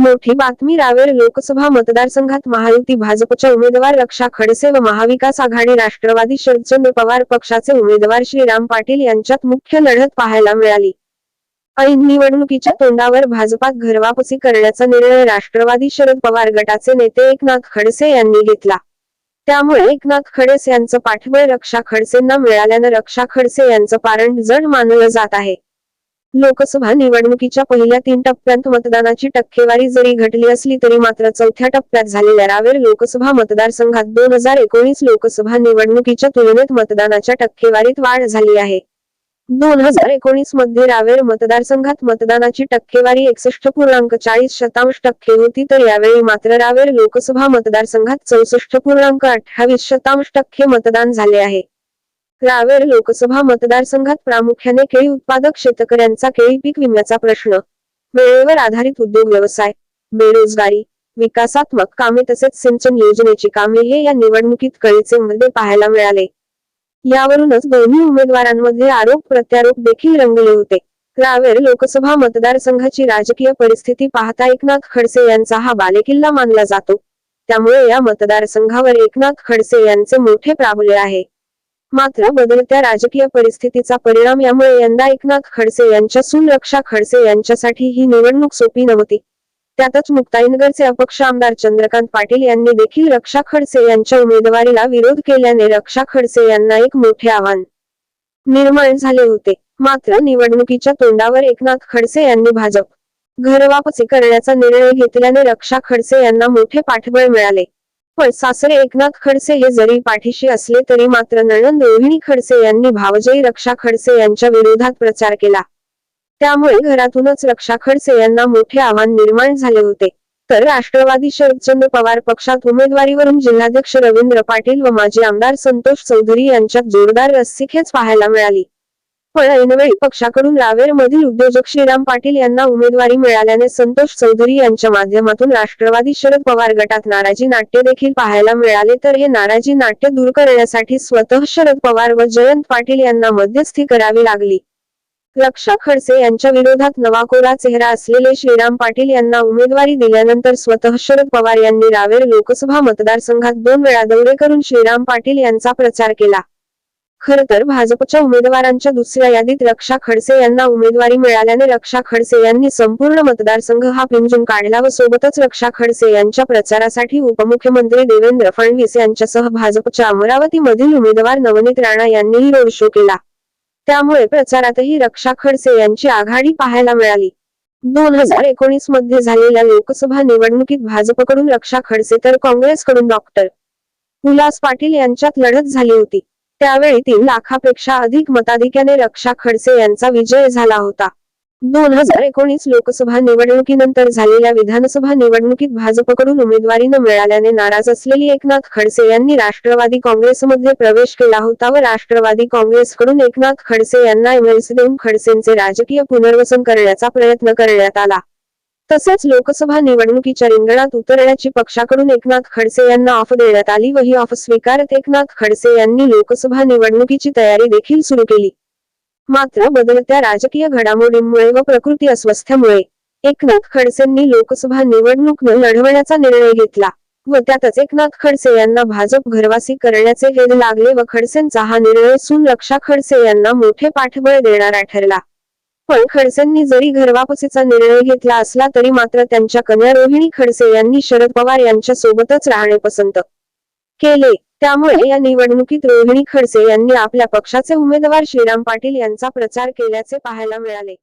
मोठी बातमी रावेर लोकसभा मतदारसंघात महायुती भाजपच्या उमेदवार रक्षा खडसे व महाविकास आघाडी राष्ट्रवादी शरदचंद्र पवार पक्षाचे उमेदवार श्रीराम पाटील यांच्यात मुख्य लढत पाहायला मिळाली. ऐन निवडणुकीच्या तोंडावर भाजपात घरवापसी करण्याचा निर्णय राष्ट्रवादी शरद पवार गटाचे नेते एकनाथ खडसे यांनी घेतला. त्यामुळे एकनाथ खडसे यांचं पाठबळ रक्षा खडसेंना मिळाल्यानं रक्षा खडसे यांचं पारण जड मानलं जात आहे. लोकसभा निवडणुकीच्या पहिल्या तीन टप्प्यात मतदानाची टक्केवारी जरी घटली असली तरी मात्र चौथ्या टप्प्यात झालेल्या रावेर लोकसभा मतदारसंघात दोन हजार एकोणीस लोकसभा निवडणुकीच्या तुलनेत मतदानाच्या टक्केवारीत वाढ झाली आहे. दोन हजार एकोणीसमध्ये रावेर मतदारसंघात मतदानाची टक्केवारी एकसष्ट पूर्णांक चाळीस शतांश टक्के होती तर यावेळी मात्र रावेर लोकसभा मतदारसंघात चौसष्ट पूर्णांक अठ्ठावीस शतांश टक्के मतदान झाले आहे. रावेर लोकसभा मतदारसंघात प्रामुख्याने केळी उत्पादक शेतकऱ्यांचा केळी पीक विम्याचा प्रश्न. वेळेवर आधारित उद्योग व्यवसाय बेरोजगारी विकासात्मक कामे तसेच सिंचन योजनेची कामे हे या निवडणुकीत कळीचे मध्ये पाहायला मिळाले. यावरूनच दोन्ही उमेदवारांमध्ये आरोप प्रत्यारोप देखील रंगले होते. रावेर लोकसभा मतदारसंघाची राजकीय परिस्थिती पाहता एकनाथ खडसे यांचा हा बालेकिल्ला मानला जातो. त्यामुळे या मतदारसंघावर एकनाथ खडसे यांचे मोठे प्राबल्य आहे. मात्र बदलत्या राजकीय परिस्थितीचा परिणाम यामुळे यंदा एकनाथ खडसे यांच्या सुनरक्षा खडसे यांच्यासाठी ही निवडणूक सोपी नव्हती. त्यातच मुक्ताईनगरचे अपक्ष आमदार चंद्रकांत पाटील यांनी देखील रक्षा खडसे यांच्या उमेदवारीला विरोध केल्याने रक्षा खडसे यांना एक मोठे आव्हान निर्माण झाले होते. मात्र निवडणुकीच्या तोंडावर एकनाथ खडसे यांनी भाजप घरवापसी करण्याचा निर्णय घेतल्याने रक्षा खडसे यांना मोठे पाठबळ मिळाले. पण सासरे एकनाथ खडसे हे जरी पाठीशी असले तरी मात्र नणंद रोहिणी खडसे यांनी भावजयी रक्षा खडसे यांच्या विरोधात प्रचार केला. त्यामुळे घरातूनच रक्षा खडसे यांना मोठे आव्हान निर्माण झाले होते. तर राष्ट्रवादी शरदचंद्र पवार पक्षात उमेदवारीवरून जिल्हाध्यक्ष रवींद्र पाटील व माजी आमदार संतोष चौधरी यांच्यात जोरदार रस्सीखेच पाहायला मिळाली. पण ऐनवेळी पक्षाकडून रावेर मधील उद्योजक श्रीराम पाटील यांना उमेदवारी मिळाल्याने संतोष चौधरी यांच्या माध्यमातून राष्ट्रवादी शरद पवार गटात नाराजी नाट्य देखील पाहायला मिळाले. तर हे नाराजी नाट्य दूर करण्यासाठी स्वतः शरद पवार व जयंत पाटील यांना मध्यस्थी करावी लागली. लक्षा खडसे यांच्या विरोधात नवा कोरा चेहरा असलेले श्रीराम पाटील यांना उमेदवारी दिल्यानंतर स्वतः शरद पवार यांनी रावेर लोकसभा मतदारसंघात दोन वेळा दौरे करून श्रीराम पाटील यांचा प्रचार केला. खर तर भाजपच्या उमेदवारांच्या दुसऱ्या यादीत रक्षा खडसे यांना उमेदवारी मिळाल्याने रक्षा खडसे यांनी संपूर्ण मतदारसंघ हा पिंजून काढला व सोबतच रक्षा खडसे यांच्या प्रचारासाठी उपमुख्यमंत्री देवेंद्र फडणवीस यांच्यासह भाजपच्या अमरावती मधील उमेदवार नवनीत राणा यांनीही रोड शो केला. त्यामुळे प्रचारातही रक्षा खडसे यांची आघाडी पाहायला मिळाली. दोन हजार एकोणीसमध्ये झालेल्या लोकसभा निवडणुकीत भाजपकडून रक्षा खडसे तर काँग्रेसकडून डॉक्टर. उल्हास पाटील यांच्यात लढत झाली होती. त्यावेळी तीन लाखापेक्षा अधिक मताधिक्याने रक्षा खडसे यांचा विजय झाला होता. दोन हजार एकोणीस लोकसभा निवडणुकीनंतर झालेल्या विधानसभा निवडणुकीत भाजपकडून उमेदवारी न मिळाल्याने नाराज असलेली एकनाथ खडसे यांनी राष्ट्रवादी काँग्रेसमध्ये प्रवेश केला होता व राष्ट्रवादी काँग्रेसकडून एकनाथ खडसे यांना एमएलसी देऊन खडसेंचे राजकीय पुनर्वसन करण्याचा प्रयत्न करण्यात आला. तसेच लोकसभा निवडणुकीच्या रिंगणात उतरण्याची पक्षाकडून एकनाथ खडसे यांना ऑफ देण्यात आली व ही ऑफ स्वीकारत एकनाथ खडसे यांनी लोकसभा निवडणुकीची तयारी देखील सुरू केली. मात्र बदलत्या राजकीय घडामोडींमुळे व प्रकृती अस्वस्थ्यामुळे एकनाथ खडसेंनी लोकसभा निवडणूक न लढवण्याचा निर्णय घेतला व त्यातच एकनाथ खडसे यांना भाजप घरवासी करण्याचे हेद लागले व खडसेंचा हा निर्णय सुन रक्षा खडसे यांना मोठे पाठबळ देणारा ठरला. पण खडसेंनी जरी घरवापसीचा निर्णय घेतला असला तरी मात्र त्यांच्या कन्या रोहिणी खडसे यांनी शरद पवार यांच्या सोबतच राहणे पसंत केले. त्यामुळे या निवडणुकीत रोहिणी खडसे यांनी आपल्या पक्षाचे उमेदवार श्रीराम पाटील यांचा प्रचार केल्याचे पाहायला मिळाले.